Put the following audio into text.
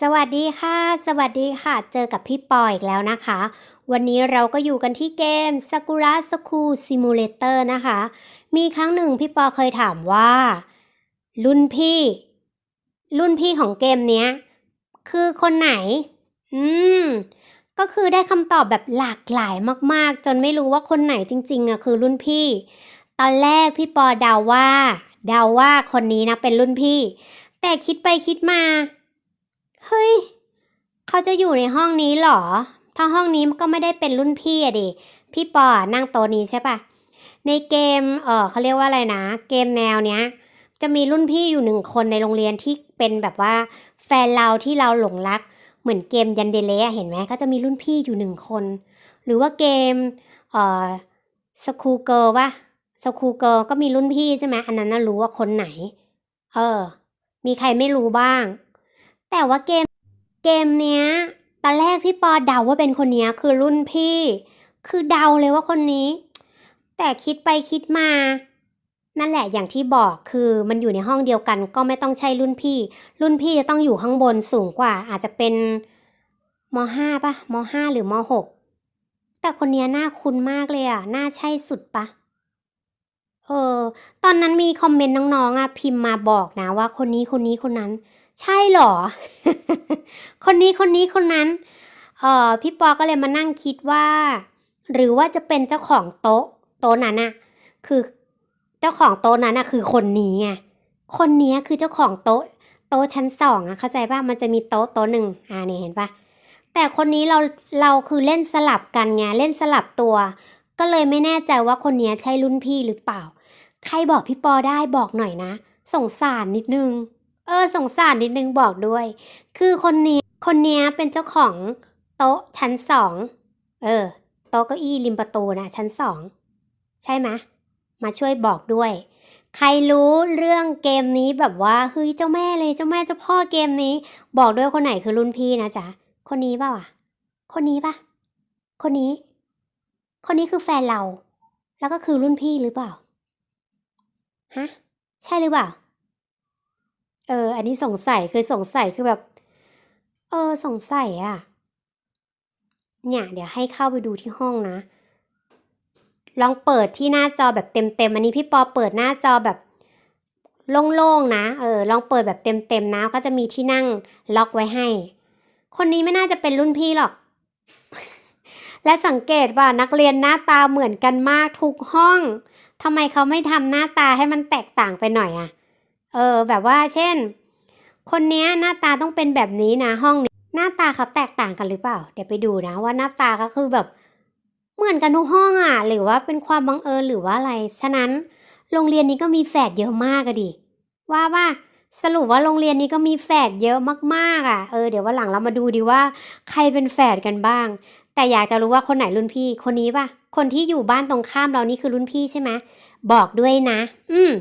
สวัสดีค่ะ สวัสดีค่ะ เจอกับพี่ปออีกแล้วนะคะ วันนี้เราก็อยู่กันที่เกม Sakura School Simulator นะคะ มีครั้งหนึ่งพี่ปอเคยถามว่า รุ่นพี่ รุ่นพี่ของเกมเนี้ย คือคนไหน อืม ก็คือได้คำตอบแบบหลากหลายมากๆ จนไม่รู้ว่าคนไหนจริง ๆอะคือรุ่นพี่ ตอนแรกพี่ปอเดาว่า เดาว่าคนนี้นะเป็นรุ่นพี่ แต่คิดไปคิดมา เฮ้ย เขาจะอยู่ในห้องนี้เหรอ ถ้าห้องนี้ก็ไม่ได้เป็นรุ่นพี่อะดิ พี่ปอนั่งโต๊ะนี้ใช่ปะในเกม เออเขาเรียกว่าอะไรนะ เกมแนวเนี้ย จะมีรุ่นพี่อยู่หนึ่งคนในโรงเรียนที่เป็นแบบว่า แฟนเราที่เราหลงรัก เหมือนเกมยันเดเลอะเห็นไหมก็จะมีรุ่นพี่อยู่หนึ่งคน หรือว่าเกม เออสคูเกิลปะสคูเกิลก็มีรุ่นพี่ใช่ไหมอันนั้นน่ะรู้ว่าคนไหน เออ มีใครไม่รู้บ้าง แต่ว่าเกมเกมเนี้ยตอนแรกพี่ปอเดาว่าเป็นคนเนี้ยคือรุ่นพี่ คือเดาเลยว่าคนนี้ แต่คิดไปคิดมา นั่นแหละอย่างที่บอกคือมันอยู่ในห้องเดียวกันก็ไม่ต้องใช่รุ่นพี่ รุ่นพี่จะต้องอยู่ข้างบนสูงกว่า อาจจะเป็นมห้าปะมห้าหรือมหกแต่คนเนี้ยน่าคุ้นมากเลยอะน่าใช่สุดปะเออ ตอนนั้นมีคอมเมนต์น้องๆอะพิมพ์มาบอกนะว่าคนนี้คนนี้คนนั้น ใช่เหรอ คนนี้คนนี้คนนั้น เอ่อพี่ปอก็เลยมานั่งคิดว่า หรือว่าจะเป็นเจ้าของโต๊ะ โต๊ะนั้นอะคือเจ้าของโต๊ะนั้นอะคือคนนี้ไงคนนี้คือเจ้าของโต๊ะ โต๊ะชั้นสองอะเข้าใจป่ะมันจะมีโต๊ะโต๊ะหนึ่งอ่านี่เห็นป่ะแต่คนนี้เราเราคือเล่นสลับกันไงเล่นสลับตัว ก็เลยไม่แน่ใจว่าคนนี้ใช่รุ่นพี่หรือเปล่า ใครบอกพี่ปอได้บอกหน่อยนะ สงสารนิดนึง เออสงสารนิดนึงบอกด้วย คือคนนี้คนเนี้ยเป็นเจ้าของโต๊ะชั้นสองเออ โต๊ะเก้าอี้ริมประตูนะชั้นสองใช่ไหมมาช่วยบอกด้วย ใครรู้เรื่องเกมนี้แบบว่าเฮ้ยเจ้าแม่เลยเจ้าแม่เจ้าพ่อเกมนี้ บอกด้วยคนไหนคือรุ่นพี่นะจ๊ะคนนี้เปล่าอะ คนนี้ปะคนนี้ คนนี้คือแฟนเรา แล้วก็คือรุ่นพี่หรือเปล่าฮะใช่หรือเปล่า เออ อันนี้สงสัยคือสงสัยคือแบบ เออ สงสัยอะเนี่ย เดี๋ยวให้เข้าไปดูที่ห้องนะ ลองเปิดที่หน้าจอแบบเต็มๆอันนี้พี่ปอเปิดหน้าจอแบบโล่งๆนะ เออ ลองเปิดแบบเต็มๆนะ ก็จะมีที่นั่งล็อกไว้ให้ คนนี้ไม่น่าจะเป็นรุ่นพี่หรอก และสังเกตว่านักเรียนหน้าตาเหมือนกันมากทุกห้องทำไมเขาไม่ทำหน้าตาให้มันแตกต่างไปหน่อยอะ เออแบบว่าเช่น คนนี้หน้าตาต้องเป็นแบบนี้นะห้องนี้หน้าตาเขาแตกต่างกันหรือเปล่า เดี๋ยวไปดูนะว่าหน้าตาก็คือแบบเหมือนกันทุกห้องอะ หรือว่าเป็นความบังเอิญหรือว่าอะไร ฉะนั้นโรงเรียนนี้ก็มีแฝดเยอะมากอะดิว่าว่าสรุปว่าโรงเรียนนี้ก็มีแฝดเยอะมากๆอะเออเดี๋ยววันหลังเรามาดูดีว่า ใครเป็นแฝดกันบ้าง แต่อยากจะรู้ว่าคนไหนรุ่นพี่ คนนี้ป่ะ คนที่อยู่บ้านตรงข้ามเรานี่คือรุ่นพี่ใช่ไหมบอกด้วยนะ อืม